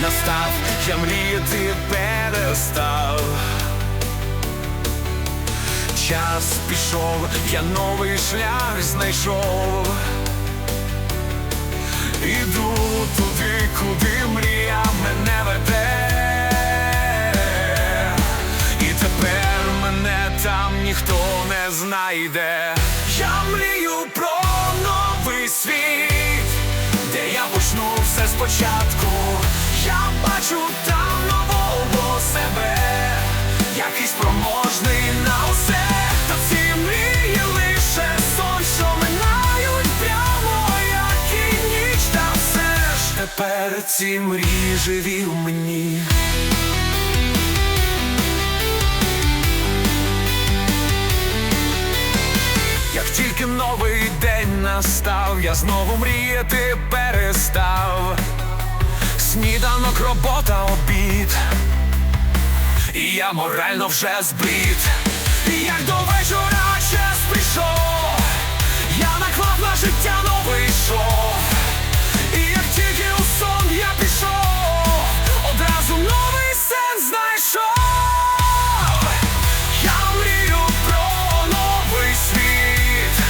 настав, я мріяти перестав. Час пішов, я новий шлях знайшов. Іду туди, куди мрія мене веде. І тепер мене там ніхто не знайде. Я мрію про новий світ, де я почну все спочатку. Бачу там себе, який спроможний на усе. Та ці мрії лише сон, що минають і ніч, та все ж тепер ці мрії живі в мені. Тільки новий день настав, я знову мріяти перестав. Сніданок, робота, обід. І я морально вже збит. І як до вечора час прийшов, я наклав на життя новий шов. І як тільки у сон я пішов, одразу новий сенс знайшов. Я мрію про новий світ,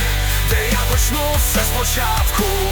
де я почну все спочатку.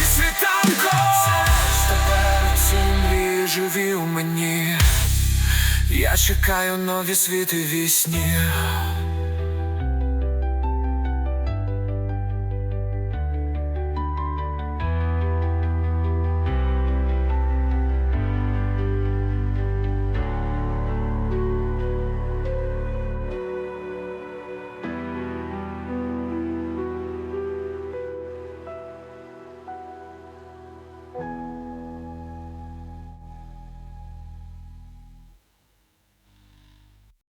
Із світанком. Тепер ці мрії живі в мені. Я чекаю нові світи вісні.